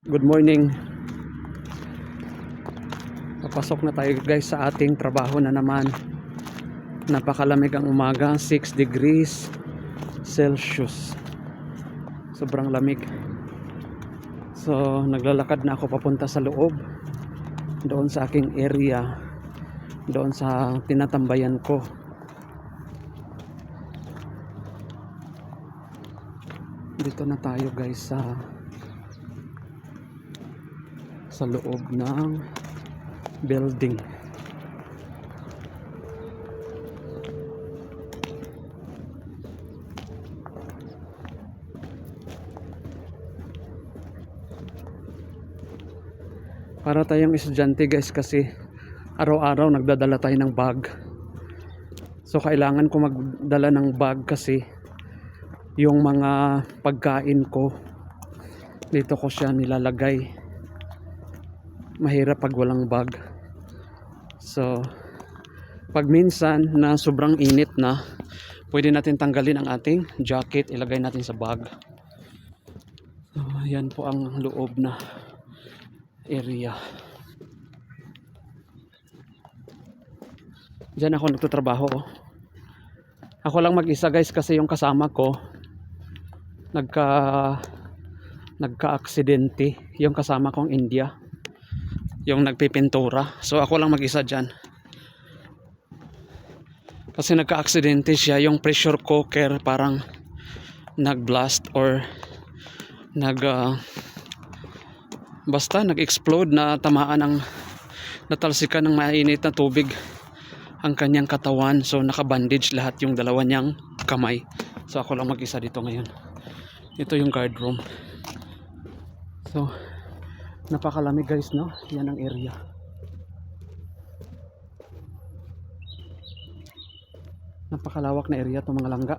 Good morning. Papasok na tayo guys sa ating trabaho na naman. Napakalamig ang umaga, 6 degrees Celsius. Sobrang lamig. So, naglalakad na ako papunta sa loob. Doon sa aking area. Doon sa tinatambayan ko. Dito na tayo guys sa sa loob ng building. Para tayong estudyante guys kasi araw-araw nagdadala tayo ng bag. So kailangan ko magdala ng bag kasi yung mga pagkain ko dito ko siya nilalagay mahirap pag walang bag. So pag minsan na sobrang init na pwede natin tanggalin ang ating jacket ilagay natin sa bag. So yan po ang loob na area. Diyan ako nagtatrabaho oh. ako lang mag-isa guys kasi yung kasama ko nagka nagka-aksidente. Yung kasama kong India yung nagpipintura. So ako lang mag-isa dyan. Kasi nagka-aksidente siya. Yung pressure cooker parang nag-blast or nag ah, basta nag-explode na tamaan ng natalsikan ng mainit na tubig ang kanyang katawan. So naka-bandage lahat yung dalawa niyang kamay. So ako lang mag-isa dito ngayon. Ito yung guard room. So napakalamig guys no? Yan ang area. Napakalawak na area to mga langga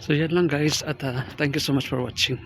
so yan lang guys. At ah, thank you so much for watching